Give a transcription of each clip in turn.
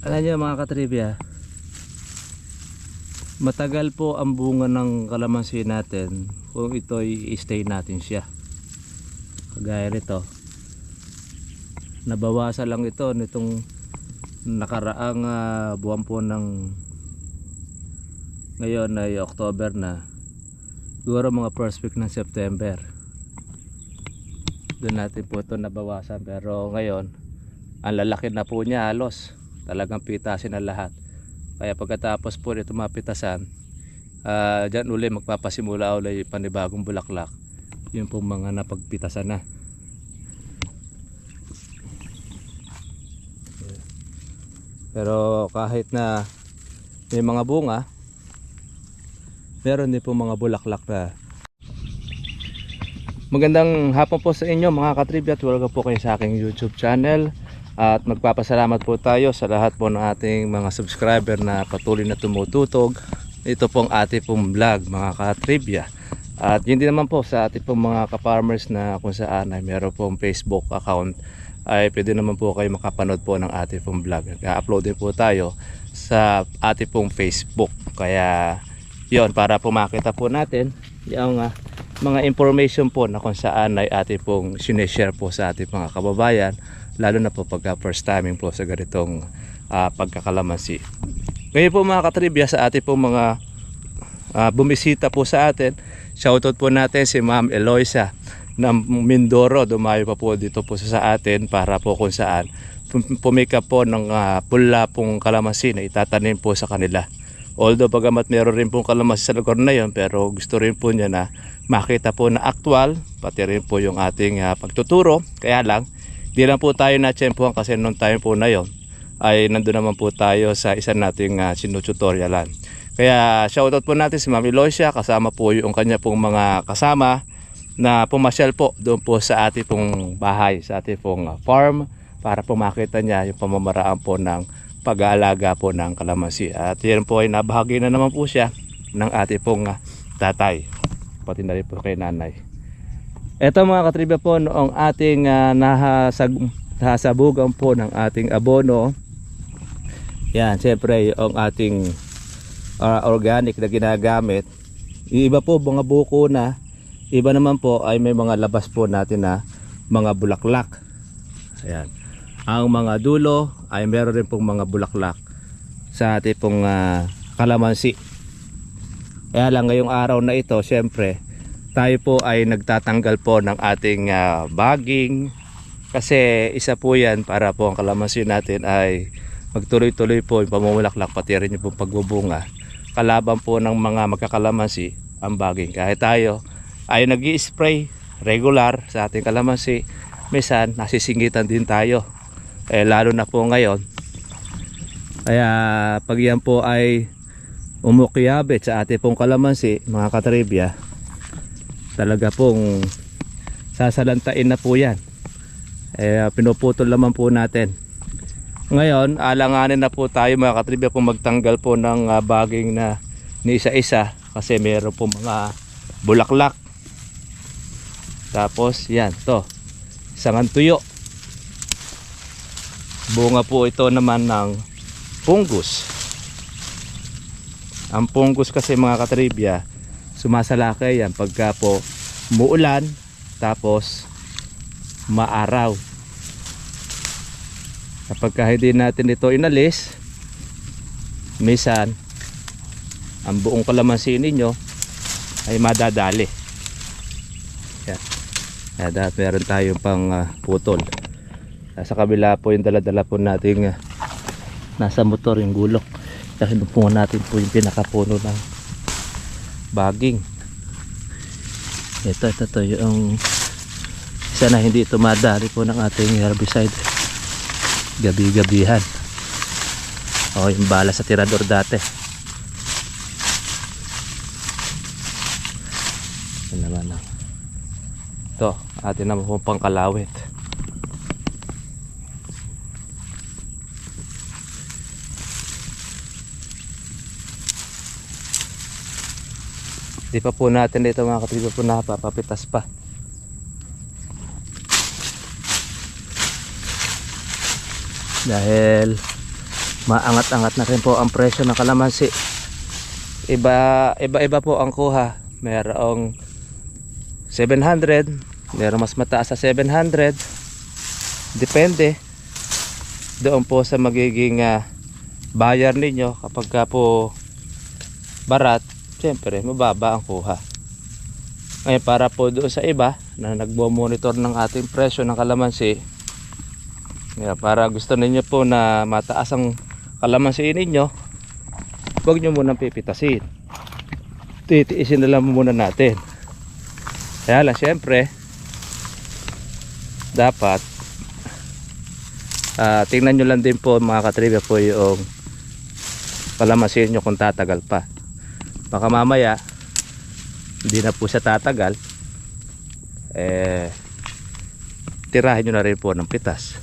Alam niyo mga katribya, matagal po ang bunga ng kalamansi natin kung ito'y stay natin siya. Kagaya nito. Nabawasan lang ito nitong nakaraang ah, buwan po ng ngayon ay October na. Siguro mga first week ng September. Doon natin po ito nabawasan pero ngayon ang lalaki na po niya halos talagang pitasin na lahat. Kaya pagkatapos po nito mapitasan uh, dyan uli magpapasimula uli yung panibagong bulaklak. Yun pong mga napagpitasan na. Pero kahit na may mga bunga meron din po mga bulaklak na. Magandang hapon po sa inyo mga katribya at welcome po kayo sa aking YouTube channel at magpapasalamat po tayo sa lahat po ng ating mga subscriber na patuloy na tumututog. Ito pong ating pong vlog mga katribya at yun din naman po sa ating pong mga ka-farmers na kung saan ay meron pong Facebook account ay pwede naman po kayo makapanood po ng ating pong vlog. Nag-upload din po tayo sa ating pong Facebook. Kaya yon para po makita po natin yung ah, mga information po na kung saan ay ating pong sineshare po sa ating mga kababayan lalo na po pagka first timing po sa ganitong ah, pagkakalamansi. Ngayon po mga katribya sa ating pong mga ah, bumisita po sa atin shoutout po natin si Ma'am Eloisa ng Mindoro. Dumayo pa po dito po sa atin para po kung saan pum- pumika po ng ah, pula pong kalamansi na itatanim po sa kanila. Although bagamat meron rin pong kalamansi sa lugar na yon pero gusto rin po niya na makita po na aktual pati rin po yung ating ah, pagtuturo. Kaya lang, di lang po tayo na tsempuhan kasi nung time po na yon ay nandun naman po tayo sa isa nating uh, sinututorialan. Kaya shoutout po natin si Mami Loisha kasama po yung kanya pong mga kasama na pumasyal po doon po sa ating pong bahay, sa ating pong ah, farm para po makita niya yung pamamaraan po ng pag-aalaga po ng kalamansi. At yan po ay nabahagi na naman po siya ng ating pong ah, tatay. Pati na rin po kay nanay. Ito mga katribya po noong ating uh, nahasag, nahasabugan po ng ating abono. Yan, siyempre yung ating ah, organic na ginagamit. Yung iba po mga buko na, iba naman po ay may mga labas po natin na mga bulaklak. Ayan. Ang mga dulo ay meron rin pong mga bulaklak sa ating pong ah, kalamansi. Kaya lang ngayong araw na ito, syempre, tayo po ay nagtatanggal po ng ating ah, bagging kasi isa po yan para po ang kalamansi natin ay magtuloy-tuloy po yung pamumulaklak pati rin yung pagbubunga. Kalaban po ng mga magkakalamansi ang bagging. Kahit tayo ay nag spray regular sa ating kalamansi, minsan nasisingitan din tayo eh lalo na po ngayon kaya pag yan po ay umukiyabit sa ating pong kalamansi mga katribya talaga pong sasalantain na po yan. Eh pinuputol naman po natin. Ngayon alanganin na po tayo mga katribya po magtanggal po ng ah, baging na ni isa-isa kasi meron po mga bulaklak. Tapos yan to. Isang tuyo bunga po ito naman ng pungus ang pungus kasi mga katribya sumasalakay yan pagka po muulan tapos maaraw. Kapag ka hindi natin ito inalis misan ang buong kalamansi ninyo ay madadali. Yan. Kaya dapat meron tayong pang ah, putol. Sa kabila po yung dala-dala po nating ah, nasa motor yung gulok. Kasi po natin po yung pinakapuno ng baging ito ito to yung isa na hindi ito madali po ng ating herbicide. Gabi-gabihan. O yung bala sa tirador dati. Ito naman ang ito atin naman po pangkalawit Di pa po natin dito mga katribo po napapapitas pa. Dahil maangat-angat na rin po ang presyo ng kalamansi. Iba, iba-iba po ang kuha. Merong 700, merong mas mataas sa 700. Depende doon po sa magiging ah, bayar ninyo kapag ka po barat, syempre mababa ang kuha. Ngayon para po doon sa iba na nagmo-monitor ng ating presyo ng kalamansi, yeah, para gusto ninyo po na mataas ang kalamansi ninyo, huwag nyo munang pipitasin. Titiisin na lang muna natin. Kaya lang syempre, dapat ah, tingnan nyo lang din po mga katribya po yung kalamansi nyo kung tatagal pa. Baka mamaya, hindi na po siya tatagal eh tirahin nyo na rin po ng pitas.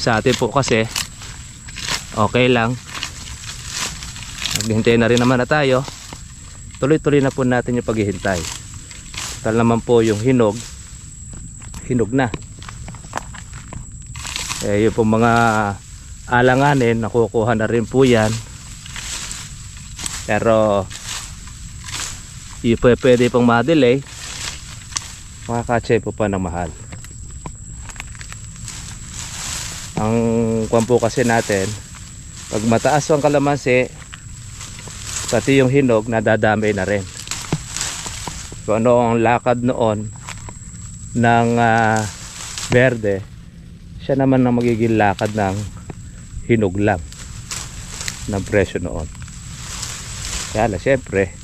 Sa atin po kasi okay lang. Maghintay na rin naman na tayo. Tuloy tuloy na po natin yung paghihintay. Tal naman po yung hinog. Hinog na. Eh yung po mga alanganin nakukuha na rin po yan pero pwede pang ma-delay. Makakatse po pa ng mahal. Ang kwan po kasi natin pag mataas ang kalamansi pati yung hinog nadadamay na rin. Kung ano ang lakad noon ng ah, verde siya naman ang magiging lakad ng hinog lang ng presyo noon kaya lang syempre.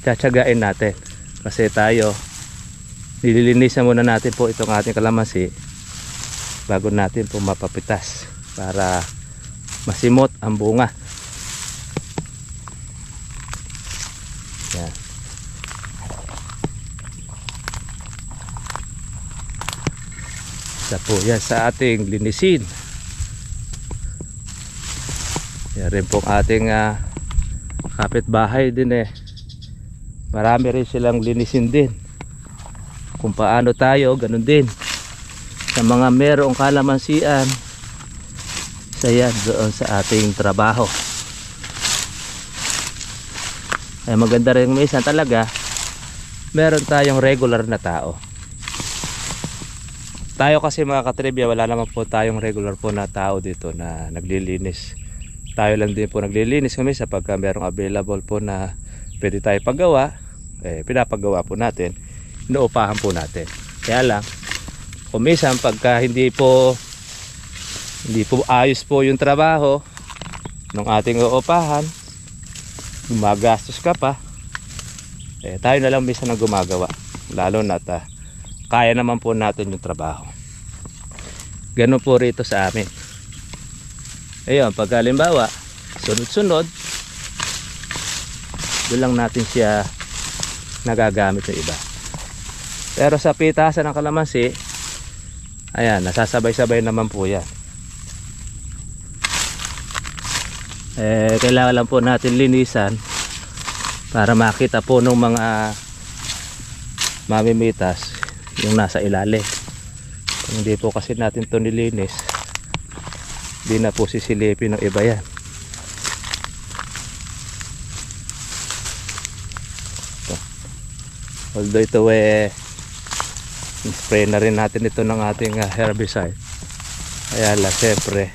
Tsatsagain natin. Kasi tayo nililinisan muna natin po itong ating kalamansi bago natin po mapapitas para masimot ang bunga. Yan. Isa po yan sa ating linisin. Yan rin pong ating ah, kapitbahay din eh. Marami rin silang linisin din. Kung paano tayo ganun din. Sa mga merong kalamansian sa yan doon sa ating trabaho. Ay maganda rin minsan talaga meron tayong regular na tao. Tayo kasi mga katribya wala naman po tayong regular po na tao dito na naglilinis tayo lang din po naglilinis kami sa pagka merong available po na pwede tayo paggawa eh, pinapagawa po natin inuupahan po natin. Kaya lang kung minsan pagka hindi po hindi po ayos po yung trabaho ng ating uupahan gumagastos ka pa eh, tayo na lang minsan ang gumagawa. Lalo na ta kaya naman po natin yung trabaho. Ganun po rito sa amin ayun pag halimbawa sunod sunod doon lang natin siya nagagamit ng iba. Pero sa pitasan ng kalamansi ayan nasasabay-sabay naman po yan. Eh kailangan lang po natin linisan para makita po ng mga mamimitas yung nasa ilalim. Kung hindi po kasi natin to nilinis di na po sisilipin ng iba yan. Ito. although ito eh spray na rin natin ito ng ating ah, herbicide. Kaya la syempre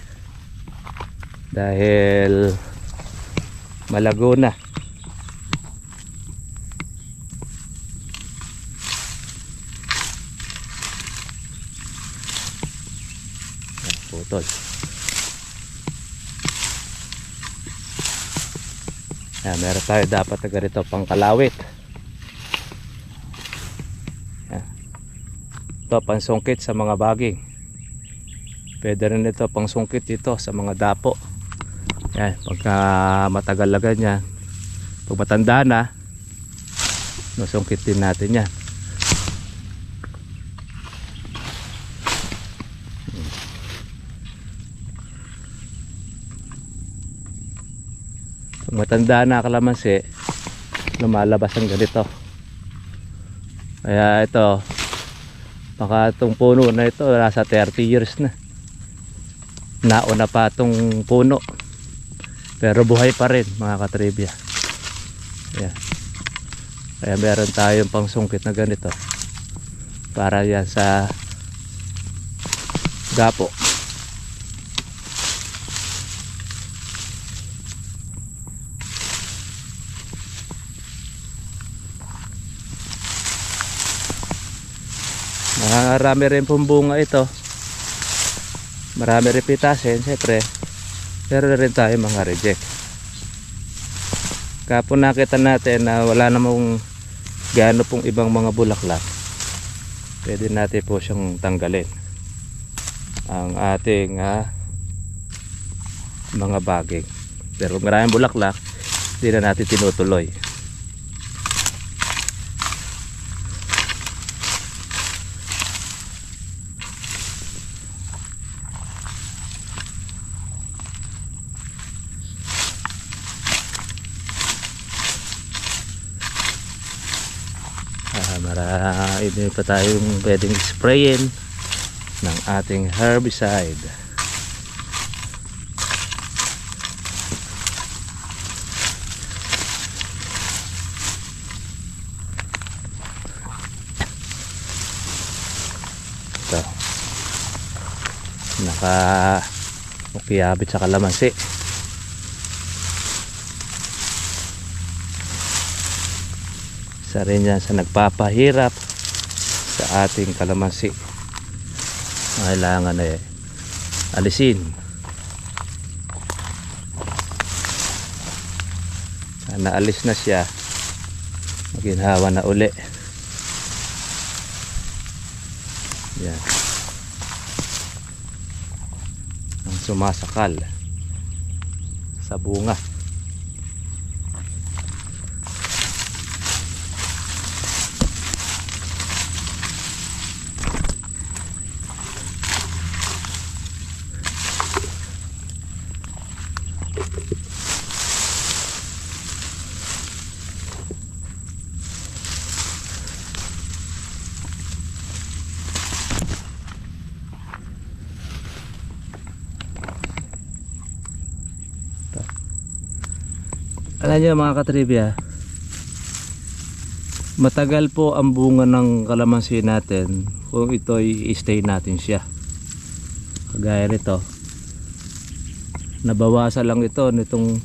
dahil malago na. Putol Ayan, meron tayo dapat na ganito pang kalawit. Ayan. ito pansungkit sa mga baging. Pwede rin ito pangsungkit dito sa mga dapo. Yan pagka matagal na ganyan. Pag matanda na nasungkit din natin yan pag matanda na kalamansi lumalabas ang ganito. Kaya ito baka itong puno na ito nasa 30 years na. Nauna pa itong puno. Pero buhay pa rin mga katribya. Ayan. kaya meron tayong pangsungkit na ganito. Para yan sa gapo marami rin pong bunga ito. Marami rin pitasin syempre. Pero rin tayo mga reject. Kapon nakita natin na wala namang gaano pong ibang mga bulaklak pwede natin po siyang tanggalin. Ang ating ah, mga baging pero maraming bulaklak hindi na natin tinutuloy Ah, marami pa tayong pwedeng sprayin ng ating herbicide. Ito. Naka ukiyabit sa kalamansi. isa rin yan sa nagpapahirap ating kalamansi kailangan eh alisin. Naalis na siya. Maginhawa na uli. Yan. Ang sumasakal sa bunga Alam niyo mga katribya, matagal po ang bunga ng kalamansi natin kung ito i-stay natin siya. Kagaya nito. Nabawasan lang ito nitong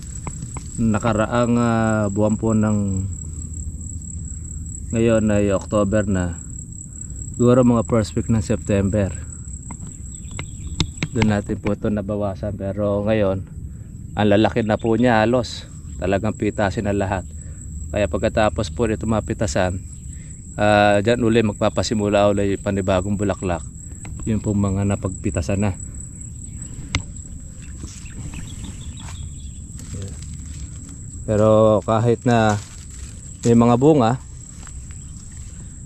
nakaraang ah, buwan po ng ngayon ay October na. Siguro mga first week ng September. Doon natin po ito nabawasan pero ngayon ang lalaki na po niya halos talagang pitasin na lahat. Kaya pagkatapos po nito mapitasan uh, dyan uli magpapasimula uli yung panibagong bulaklak. Yun pong mga napagpitasan na. Pero kahit na may mga bunga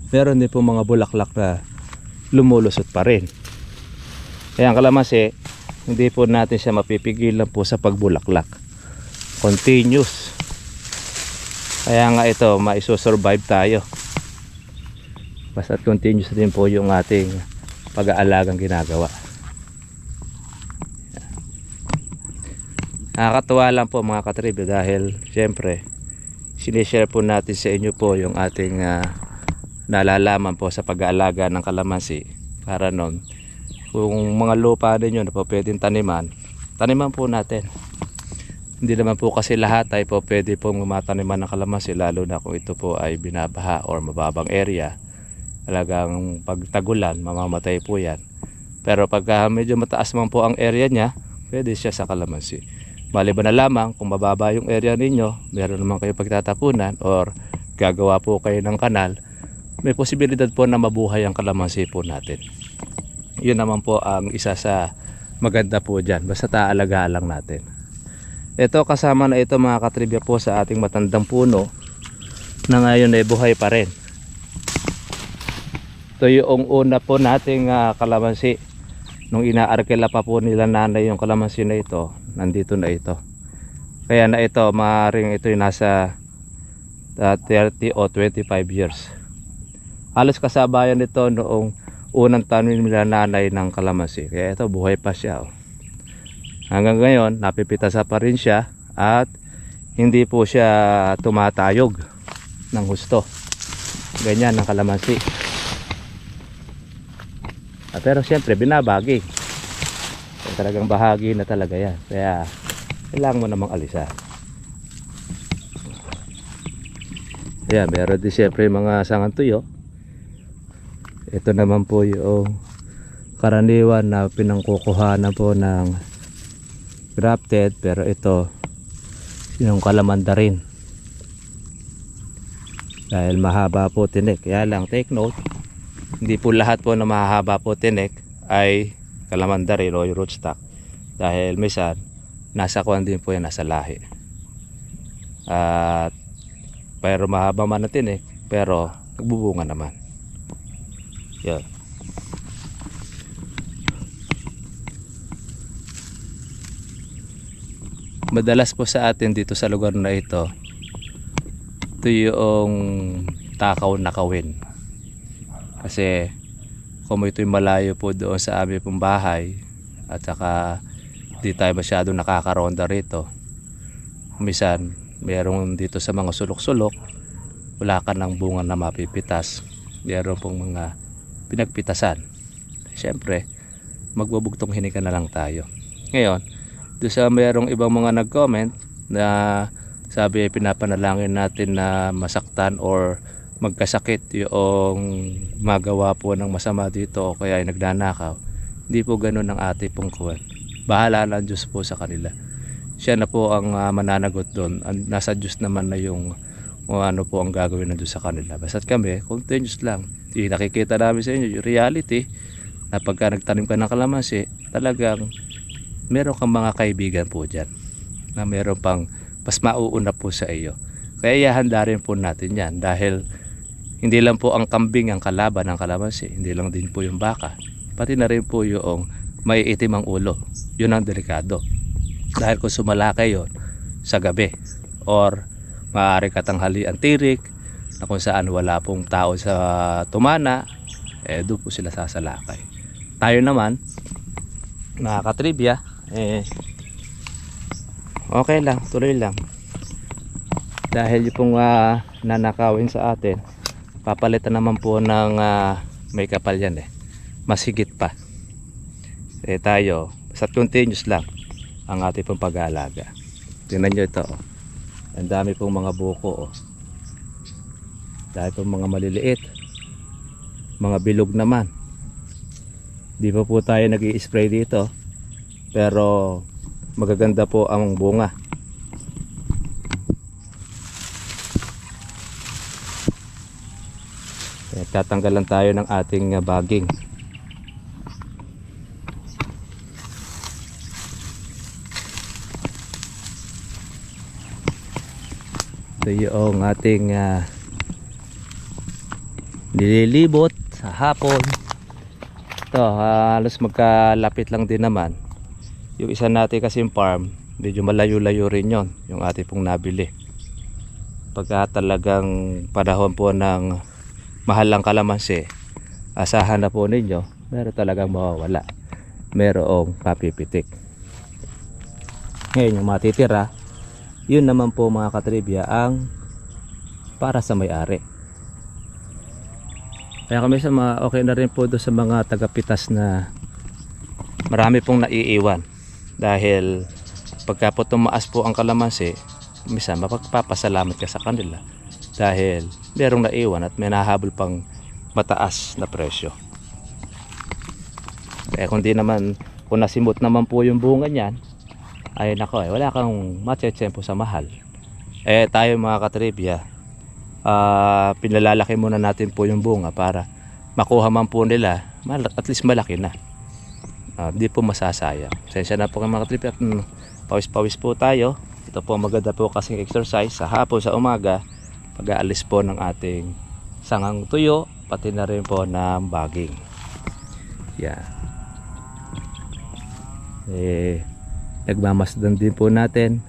meron din po mga bulaklak na lumulusot pa rin. Kaya ang kalamansi hindi po natin siya mapipigilan po sa pagbulaklak continuous. Kaya nga ito maisosurvive tayo. Basta't continuous din po yung ating pag-aalagang ginagawa. Nakakatuwa lang po mga katribe dahil syempre sinishare po natin sa inyo po yung ating ah, nalalaman po sa pag-aalaga ng kalamansi para nun. Kung mga lupa ninyo na po pwedeng taniman taniman po natin hindi naman po kasi lahat ay po pwede pong mataniman ng kalamansi lalo na kung ito po ay binabaha or mababang area. Talagang pagtagulan mamamatay po yan. Pero pagka medyo mataas man po ang area niya pwede siya sa kalamansi. Maliban na lamang kung mababa yung area ninyo meron naman kayo pagtatapunan or gagawa po kayo ng kanal may posibilidad po na mabuhay ang kalamansi po natin. Yun naman po ang isa sa maganda po dyan. Basta taalaga lang natin ito kasama na ito mga katribya po sa ating matandang puno na ngayon ay buhay pa rin. Ito yung una po nating ah, kalamansi. Nung inaarkela pa po nila nanay yung kalamansi na ito, nandito na ito. Kaya na ito, maaaring ito yung nasa ah, 30 o 25 years. Halos kasabayan nito noong unang tanim nila nanay ng kalamansi. Kaya ito, buhay pa siya. Oh. Hanggang ngayon, napipitasa pa rin siya at hindi po siya tumatayog ng gusto. Ganyan ang kalamansi. Ah, pero siyempre, binabagi. So, talagang bahagi na talaga yan. Kaya, kailangan mo namang alisan. Ayan, meron din siyempre mga sangang tuyo. Ito naman po yung karaniwan na pinangkukuhanan po ng grafted pero ito yung kalamanda rin. Dahil mahaba po tinik. Kaya lang take note hindi po lahat po na mahaba po tinik ay kalamanda rin o rootstock. Dahil minsan nasa kuwan din po yan nasa lahi. At pero mahaba man ang tinik pero nagbubunga naman. Yan madalas po sa atin dito sa lugar na ito ito yung takaw na kawin. Kasi kung ito'y malayo po doon sa aming pong bahay at saka di tayo masyado nakakaronda rito misan merong dito sa mga sulok-sulok wala ka ng bunga na mapipitas. Meron pong mga pinagpitasan. Syempre magbubugtong hinika na lang tayo. Ngayon doon sa mayroong ibang mga nag-comment na sabi pinapanalangin natin na masaktan or magkasakit yung magawa po ng masama dito o kaya ay nagnanakaw. Hindi po ganun ang ating pong kuwan. Bahala na ang Diyos po sa kanila. Siya na po ang ah, mananagot doon. Nasa Diyos naman na yung kung ano po ang gagawin ng Diyos sa kanila. Basta't kami, continuous lang. Nakikita namin sa inyo yung reality na pagka nagtanim ka ng kalamansi, talagang meron kang mga kaibigan po dyan na meron pang mas mauuna po sa iyo. Kaya ihanda rin po natin yan dahil hindi lang po ang kambing ang kalaban ng kalamansi, hindi lang din po yung baka. Pati na rin po yung may itim ang ulo. Yun ang delikado. Dahil kung sumalakay yon sa gabi or maaari katanghali ang tirik na kung saan wala pong tao sa tumana, eh doon po sila sasalakay. Tayo naman, nakakatribya, eh, okay lang, tuloy lang. Dahil yung pong ah, nanakawin sa atin, papalitan naman po ng ah, may kapal yan eh. Mas higit pa. Eh tayo, sa continuous lang ang ating pong pag-aalaga. Tingnan nyo ito. Oh. Ang dami pong mga buko. Oh. Dahil pong mga maliliit. Mga bilog naman. Di pa po tayo nag spray dito. Pero magaganda po ang bunga. Kaya tatanggalan tayo ng ating uh, baging. Ito yung ating uh, nililibot sa hapon. Ito, halos magkalapit lang din naman. Yung isa natin kasing farm, medyo malayo-layo rin yon yung ating pong nabili. Pagka talagang panahon po ng mahal lang kalamansi, asahan na po ninyo, meron talagang mawawala. Merong papipitik. Ngayon yung matitira, yun naman po mga katribya ang para sa may-ari. Kaya kami sa mga okay na rin po doon sa mga tagapitas na marami pong naiiwan dahil pagka po tumaas po ang kalamansi misa mapagpapasalamat ka sa kanila. Dahil merong naiwan at may nahabol pang mataas na presyo. Kaya kung di naman kung nasimot naman po yung bunga niyan ay nako eh, wala kang matsetsempo sa mahal. Eh tayo mga katribya ah pinalalaki muna natin po yung bunga para makuha man po nila at least malaki na Ah, Hindi po masasayang. Sensya na po kayo mga trip at mm, pawis-pawis po tayo. Ito po maganda po kasing exercise sa hapon, sa umaga. Pag-aalis po ng ating sangang tuyo, pati na rin po ng baging. Yan. Eh, nagmamasdan din po natin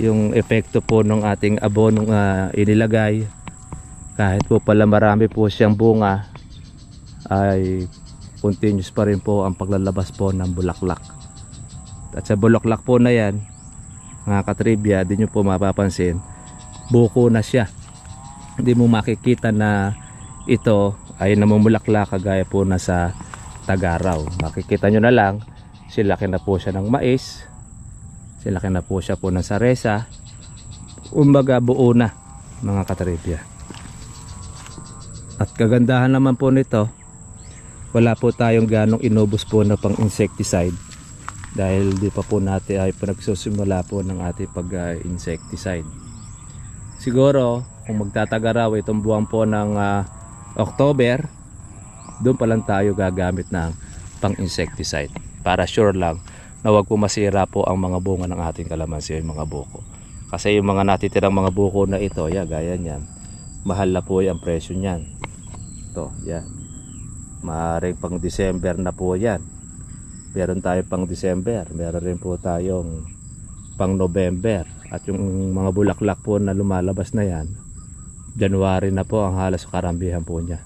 yung epekto po ng ating abonong ah, inilagay. Kahit po pala marami po siyang bunga, ay continuous pa rin po ang paglalabas po ng bulaklak At sa bulaklak po na yan, mga katribya, di nyo po mapapansin, buko na siya. Hindi mo makikita na ito ay namumulaklak kagaya po na sa tagaraw. Makikita nyo na lang, silaki na po siya ng mais, silaki na po siya po ng saresa, umbaga buo na mga katribya. At kagandahan naman po nito, wala po tayong ganong inubos po na pang insecticide dahil di pa po natin ay pinagsusimula po ng ating pag uh, insecticide. Siguro kung magtataga raw itong buwan po ng ah, October, doon pa lang tayo gagamit ng pang insecticide para sure lang na wag po masira po ang mga bunga ng ating kalamansi yung mga buko. Kasi yung mga natitirang mga buko na ito, ya, gaya niyan, mahal na po yung presyo niyan. Ito, yan. Maaring pang December na po yan. Meron tayo pang December. Meron rin po tayong pang November. At yung mga bulaklak po na lumalabas na yan, January na po ang halos karambihan po niya.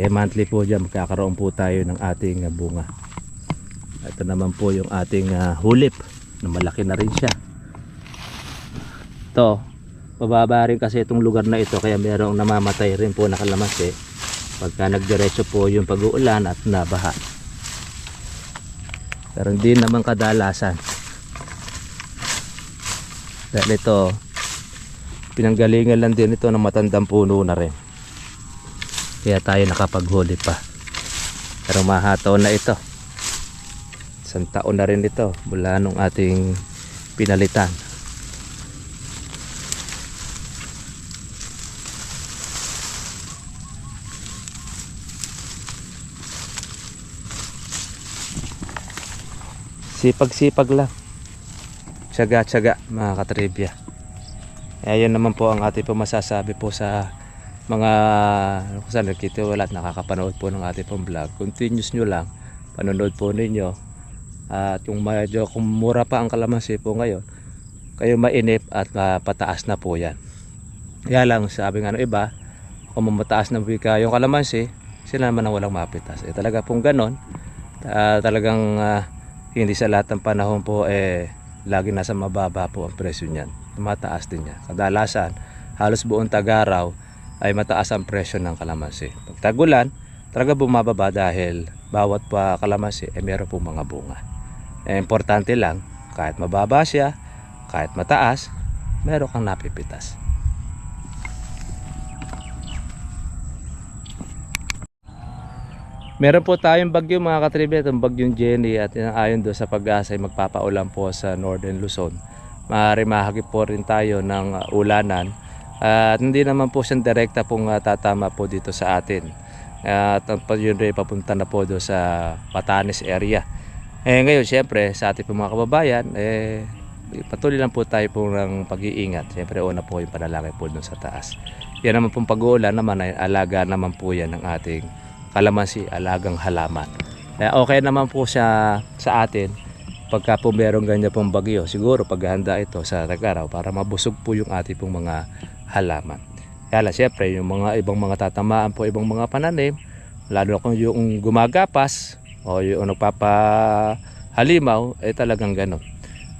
Eh monthly po dyan magkakaroon po tayo ng ating ah, bunga. Ito naman po yung ating ah, hulip na malaki na rin siya. Ito, mababa rin kasi itong lugar na ito kaya merong namamatay rin po na kalamansi pagka nagdiretso po yung pag-uulan at nabaha. Pero hindi naman kadalasan. Dahil ito, pinanggalingan lang din ito ng matandang puno na rin. Kaya tayo nakapaghuli pa. Pero mahataw na ito. Isang taon na rin ito mula nung ating pinalitan. Sipag-sipag lang. Tsaga-tsaga mga katribya. Kaya yun naman po ang ating po masasabi po sa mga ano ko saan nagkitiwala at nakakapanood po ng ating pong vlog. Continuous nyo lang. Panonood po ninyo. At yung medyo kung mura pa ang kalamansi po ngayon, kayo mainip at ah, pataas na po yan. Kaya lang sabi nga ng iba, kung mataas na bika yung kalamansi, sila naman ang walang mapitas. Eh talaga pong ganon, ah, talagang ah, hindi sa lahat ng panahon po eh lagi nasa mababa po ang presyo niyan. Tumataas din niya. Kadalasan, halos buong tagaraw ay mataas ang presyo ng kalamansi. Pag tagulan, talaga bumababa dahil bawat pa kalamansi ay meron po mga bunga. Eh, importante lang, kahit mababa siya, kahit mataas, meron kang napipitas. Meron po tayong bagyo mga katribet, ang bagyong Jenny at ayon doon sa pag-asa ay magpapaulan po sa Northern Luzon. Maaari po rin tayo ng uh, ulanan at hindi naman po siyang direkta pong uh, tatama po dito sa atin. At uh, yun rin papunta na po doon sa Patanes area. Eh ngayon syempre sa ating mga kababayan, eh patuloy lang po tayo po ng pag-iingat. Syempre una po yung panalangin po doon sa taas. Yan naman pong pag-uulan naman ay alaga naman po yan ng ating kalamansi, alagang halaman. Kaya okay naman po siya sa atin pagka po merong ganyan pong bagyo. Siguro paghahanda ito sa tagaraw para mabusog po yung ating pong mga halaman. Kaya lang siyempre yung mga ibang mga tatamaan po ibang mga pananim, lalo kung yung gumagapas o yung nagpapahalimaw, eh talagang ganun.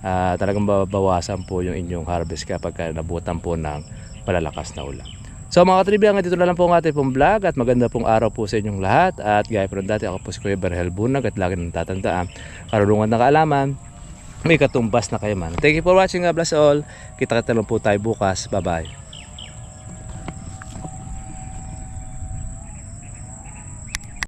Ah, talagang babawasan po yung inyong harvest kapag nabutan po ng malalakas na ulan. So mga katribya, hanggang dito na lang po ang ating pong vlog at maganda pong araw po sa inyong lahat. At gaya po dati, ako po si Kuya Berhel Bunag at lagi nang tatandaan. Karulungan na kaalaman, may katumbas na kayaman. Thank you for watching. God bless all. Kita-kita lang po tayo bukas. Bye-bye.